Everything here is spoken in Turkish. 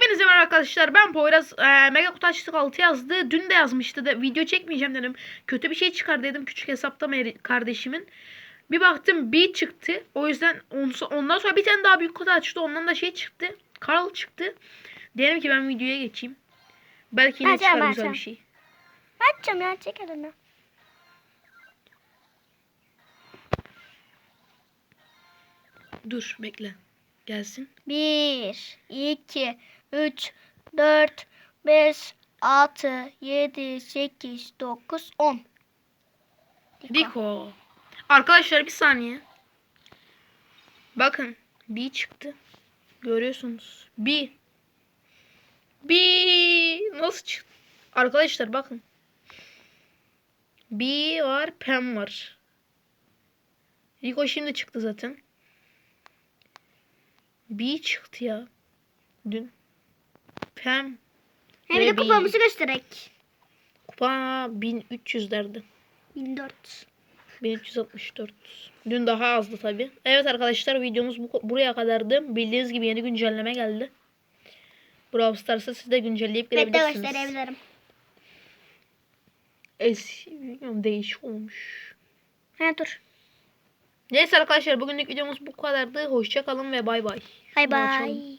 Hepinize merhaba arkadaşlar. Ben Poyraz. Ee, Mega Kutu açtık 6 yazdı. Dün de yazmıştı da video çekmeyeceğim dedim. Kötü bir şey çıkar dedim küçük hesapta kardeşimin. Bir baktım bir çıktı. O yüzden on- ondan sonra bir tane daha büyük kutu açtı. Ondan da şey çıktı. Karl çıktı. Diyelim ki ben videoya geçeyim. Belki yine Ben çıkar güzel sen. bir şey. Açacağım ya çek elini. Dur bekle. Gelsin. 1, 2, 3, 4, 5, 6, 7, 8, 9, 10. Rico. Arkadaşlar bir saniye. Bakın. Bir çıktı. Görüyorsunuz. Bir. Bir. Nasıl çıktı? Arkadaşlar bakın. Bir var. Pem var. Rico şimdi çıktı zaten. Bir çıktı ya. Dün. Pem. Hem de kupamızı göstererek. Kupa 1400'lerdi. 1004. 1364. Dün daha azdı tabi. Evet arkadaşlar videomuz bu, buraya kadardı. Bildiğiniz gibi yeni güncelleme geldi. Brawl Stars'a siz de güncelleyip Ben de girebilirsiniz. gösterebilirim. Bilmiyorum değişik olmuş. He dur. Neyse arkadaşlar bugünlük videomuz bu kadardı. Hoşça kalın ve bay bay. Bay bay.